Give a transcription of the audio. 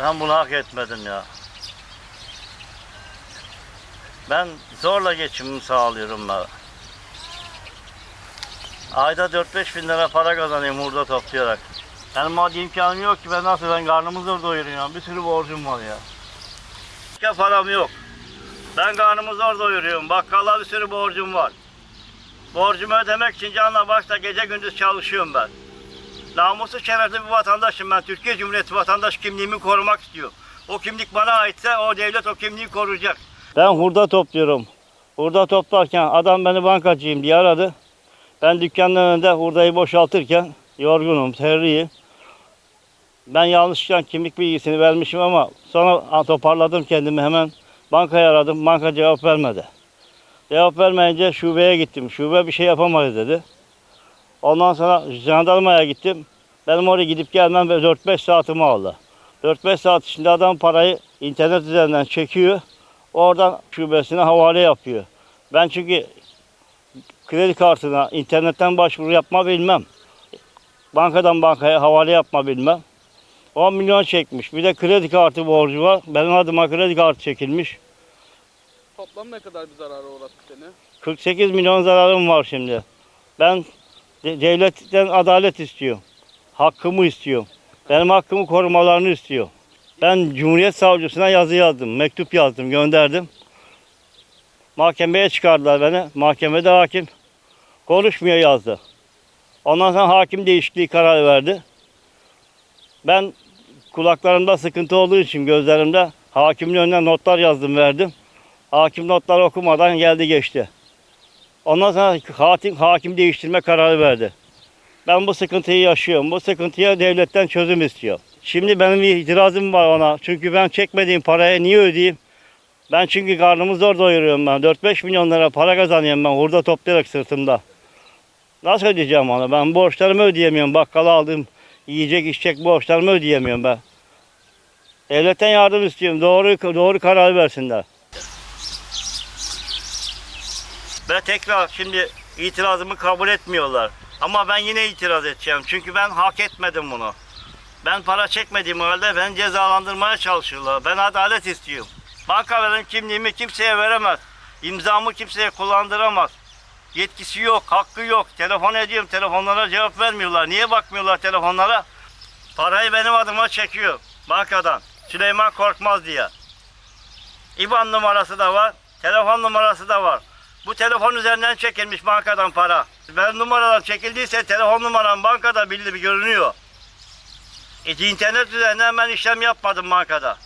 Ben bunu hak etmedim ya. Ben zorla geçimimi sağlıyorum ben. Ayda 4-5 bin lira para kazanıyorum hurda toplayarak. Benim maddi imkanım yok ki ben nasıl ben karnımı zor doyuruyorum. Bir sürü borcum var ya. Başka param yok. Ben karnımı zor doyuruyorum. Bakkala bir sürü borcum var. Borcumu ödemek için canla başla gece gündüz çalışıyorum ben. Namuslu şerefli bir vatandaşım ben. Türkiye Cumhuriyeti vatandaş kimliğimi korumak istiyorum. O kimlik bana aitse o devlet o kimliği koruyacak. Ben hurda topluyorum. Hurda toplarken adam beni bankacıyım diye aradı. Ben dükkanın önünde hurdayı boşaltırken yorgunum, terliyim. Ben yanlışlıkla kimlik bilgisini vermişim ama sonra toparladım kendimi hemen bankaya aradım. Banka cevap vermedi. Cevap vermeyince şubeye gittim. Şube bir şey yapamadı dedi. Ondan sonra jandarmaya gittim. Benim oraya gidip gelmem ve 4-5 saatimi aldı. 4-5 saat içinde adam parayı internet üzerinden çekiyor. Oradan şubesine havale yapıyor. Ben çünkü kredi kartına internetten başvuru yapma bilmem. Bankadan bankaya havale yapma bilmem. 10 milyon çekmiş. Bir de kredi kartı borcu var. Benim adıma kredi kartı çekilmiş. Toplam ne kadar bir zarara uğrattı seni? 48 milyon zararım var şimdi. Ben devletten adalet istiyorum. Hakkımı istiyorum. Benim hakkımı korumalarını istiyorum. Ben Cumhuriyet Savcısına yazı yazdım, mektup yazdım, gönderdim. Mahkemeye çıkardılar beni. Mahkemede hakim konuşmuyor yazdı. Ondan sonra hakim değişikliği kararı verdi. Ben kulaklarımda sıkıntı olduğu için gözlerimde hakimin önüne notlar yazdım verdim. Hakim notları okumadan geldi geçti. Ondan sonra hakim, hakim değiştirme kararı verdi. Ben bu sıkıntıyı yaşıyorum. Bu sıkıntıya devletten çözüm istiyor. Şimdi benim bir itirazım var ona. Çünkü ben çekmediğim paraya niye ödeyeyim? Ben çünkü karnımı zor doyuruyorum ben. 4-5 milyon lira para kazanıyorum ben hurda toplayarak sırtımda. Nasıl ödeyeceğim onu? Ben borçlarımı ödeyemiyorum. Bakkala aldığım yiyecek içecek borçlarımı ödeyemiyorum ben. Devletten yardım istiyorum. Doğru doğru karar versinler. Ve tekrar şimdi itirazımı kabul etmiyorlar. Ama ben yine itiraz edeceğim. Çünkü ben hak etmedim bunu. Ben para çekmediğim halde beni cezalandırmaya çalışıyorlar. Ben adalet istiyorum. Banka benim kimliğimi kimseye veremez. İmzamı kimseye kullandıramaz. Yetkisi yok, hakkı yok. Telefon ediyorum, telefonlara cevap vermiyorlar. Niye bakmıyorlar telefonlara? Parayı benim adıma çekiyor bankadan. Süleyman Korkmaz diye. İBAN numarası da var, telefon numarası da var. Bu telefon üzerinden çekilmiş bankadan para. Ben numaradan çekildiyse telefon numaram bankada bildi bir görünüyor. E, internet üzerinden ben işlem yapmadım bankada.